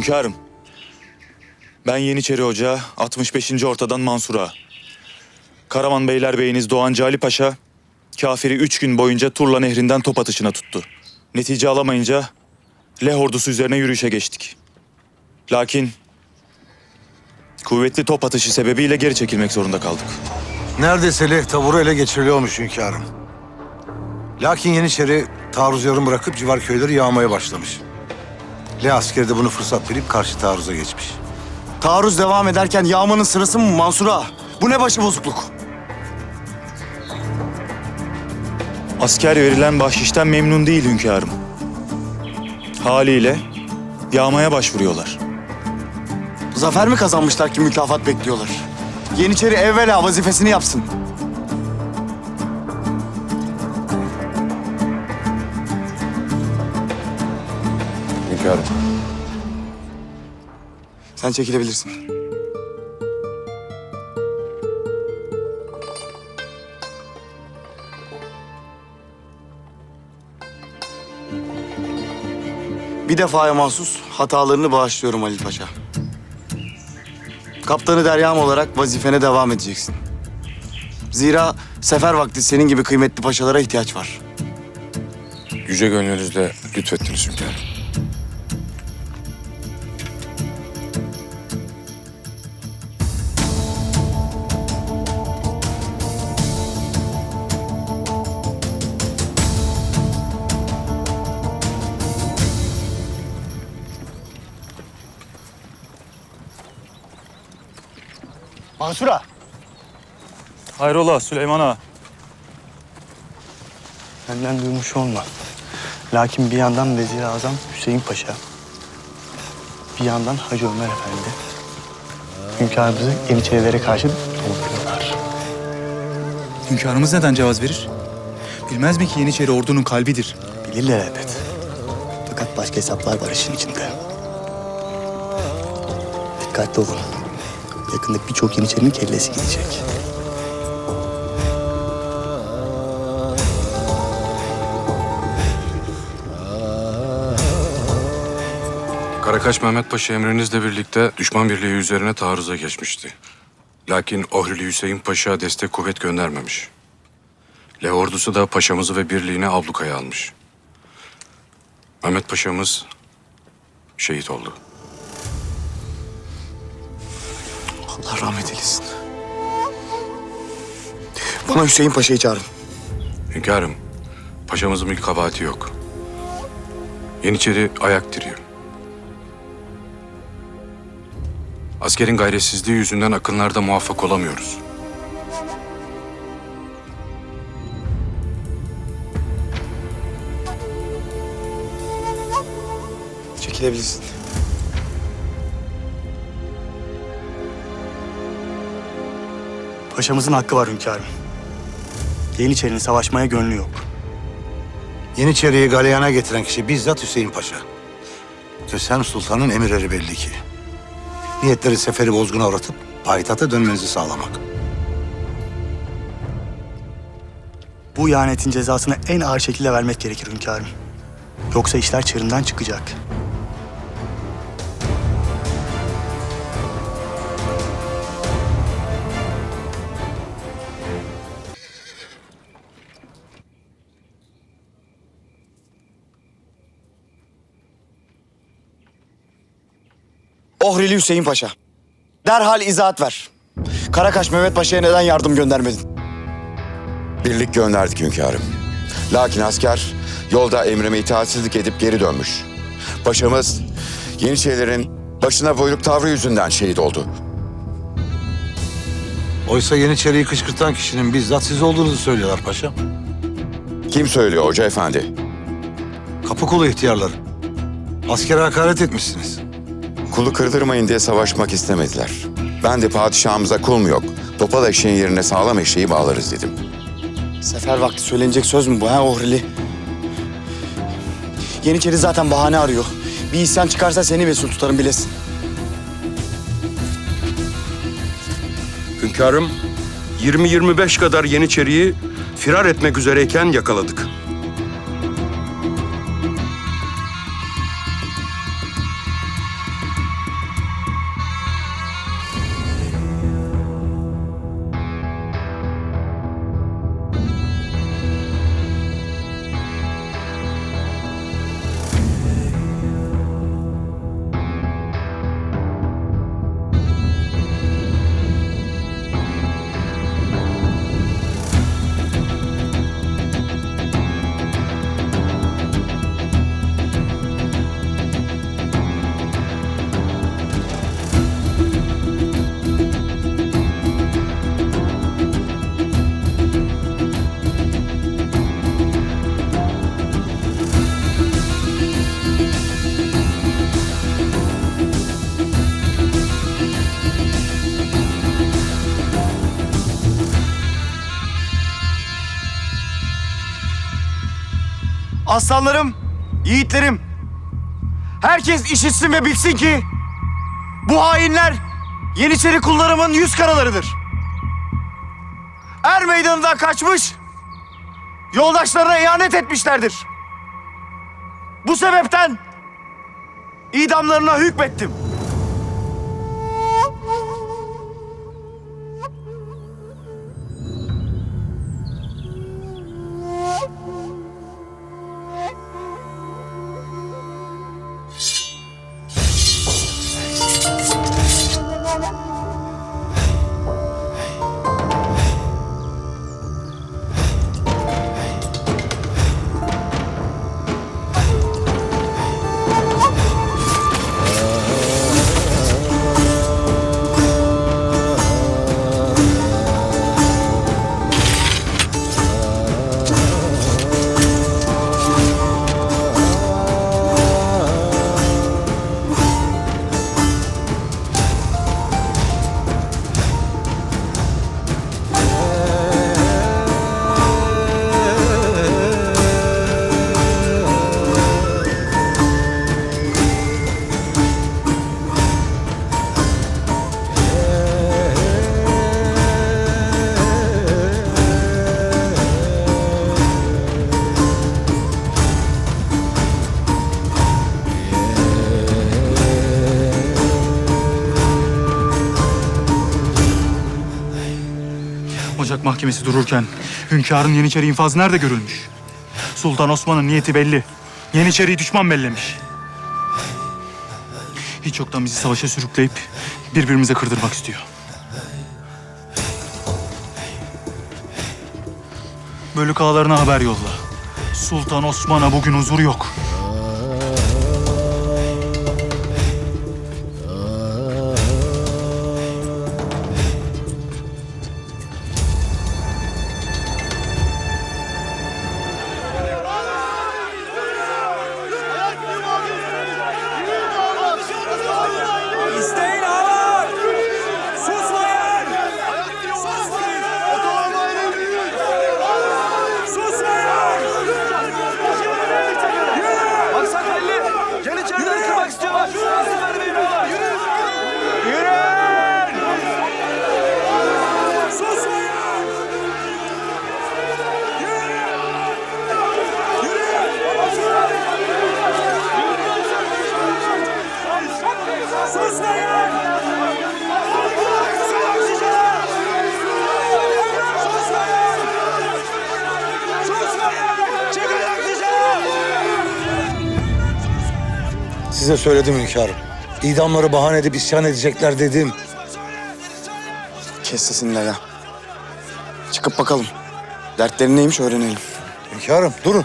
Hünkârım. Ben Yeniçeri Hoca, 65. ortadan Mansura. Karaman Beylerbeyiniz Doğancı Ali Paşa, kafiri üç gün boyunca Turla Nehri'nden top atışına tuttu. Netice alamayınca Leh ordusu üzerine yürüyüşe geçtik. Lakin kuvvetli top atışı sebebiyle geri çekilmek zorunda kaldık. Neredeyse Leh tavuru ele geçiriliyormuş hünkârım. Lakin Yeniçeri taarruz yarım bırakıp civar köyleri yağmaya başlamış. Leh askeri de bunu fırsat bilip karşı taarruza geçmiş. Taarruz devam ederken yağmanın sırası mı Mansur Ağa? Bu ne başı bozukluk? Asker verilen bahşişten memnun değil hünkârım. Haliyle yağmaya başvuruyorlar. Zafer mi kazanmışlar ki mükafat bekliyorlar? Yeniçeri evvela vazifesini yapsın. Sen çekilebilirsin. Bir defaya mahsus hatalarını bağışlıyorum Halil Paşa. Kaptanı deryam olarak vazifene devam edeceksin. Zira sefer vakti senin gibi kıymetli paşalara ihtiyaç var. Yüce gönlünüzle lütfettiniz hünkârım. Mansur Ağa. Hayrola Süleyman Ağa? Benden duymuş olma. Lakin bir yandan Vezir-i Azam Hüseyin Paşa, bir yandan Hacı Ömer Efendi, hünkârımızı Yeniçerilere karşı dolduruyorlar. Hünkârımız neden cevaz verir? Bilmez mi ki Yeniçeri ordunun kalbidir? Bilirler elbet. Fakat başka hesaplar var işin içinde. Dikkatli olun. Yakında birçok Yeniçerinin kellesi gidecek. Karakaş Mehmet Paşa emrinizle birlikte düşman birliği üzerine taarruza geçmişti. Lakin Ohrili Hüseyin Paşa destek kuvvet göndermemiş. Le ordusu da paşamızı ve birliğini ablukaya almış. Mehmet Paşa'mız şehit oldu. Allah rahmet eylesin. Bana Hüseyin Paşa'yı çağırın. Hünkârım, paşamızın bir kabahati yok. Yeniçeri ayak diriyor. Askerin gayretsizliği yüzünden akınlarda muvaffak olamıyoruz. Çekilebilirsin. Paşamızın hakkı var hünkârım. Yeniçerinin savaşmaya gönlü yok. Yeniçeri'yi galeyana getiren kişi bizzat Hüseyin Paşa. Kösem Sultan'ın emirleri belli ki. Niyetleri seferi bozguna uğratıp payitahta dönmenizi sağlamak. Bu ihanetin cezasını en ağır şekilde vermek gerekir hünkârım. Yoksa işler çığırından çıkacak. Ohrili Hüseyin Paşa. Derhal izahat ver. Karakaş Mehmet Paşa'ya neden yardım göndermedin? Birlik gönderdik hünkârım. Lakin asker yolda emrime itaatsizlik edip geri dönmüş. Paşamız Yeniçerilerin başına buyruk tavrı yüzünden şehit oldu. Oysa Yeniçeri'yi kışkırtan kişinin bizzat siz olduğunuzu söylüyorlar paşam. Kim söylüyor hoca efendi? Kapı kolu ihtiyarları. Askere hakaret etmişsiniz. Kulu kırdırmayın diye savaşmak istemediler. Ben de padişahımıza kul mu yok? Topal eşeğin yerine sağlam eşeği bağlarız dedim. Sefer vakti söylenecek söz mü bu ha Ohrili? Yeniçeri zaten bahane arıyor. Bir isyan çıkarsa seni mesul tutarım bilesin. Hünkârım, 20-25 kadar Yeniçeri'yi firar etmek üzereyken yakaladık. Aslanlarım, yiğitlerim. Herkes işitsin ve bilsin ki bu hainler Yeniçeri kullarımın yüz karalarıdır. Er meydanından kaçmış, yoldaşlarına ihanet etmişlerdir. Bu sebepten idamlarına hükmettim. Mahkemesi dururken hünkârın Yeniçeri infazı nerede görülmüş? Sultan Osman'ın niyeti belli. Yeniçeri'yi düşman bellemiş. Hiç yoktan bizi savaşa sürükleyip birbirimize kırdırmak istiyor. Bölük ağalarına haber yolla. Sultan Osman'a bugün huzur yok. Size söyledim hünkârım. İdamları bahane edip isyan edecekler dedim. Kes sesini Lala. Çıkıp bakalım. Dertleri neymiş öğrenelim. Hünkârım durun.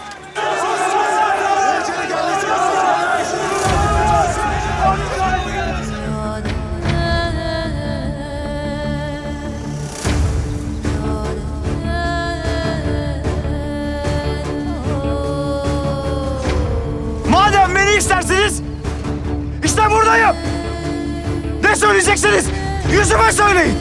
Madem beni istersiniz, işte buradayım. Ne söyleyeceksiniz? Yüzüme söyleyin.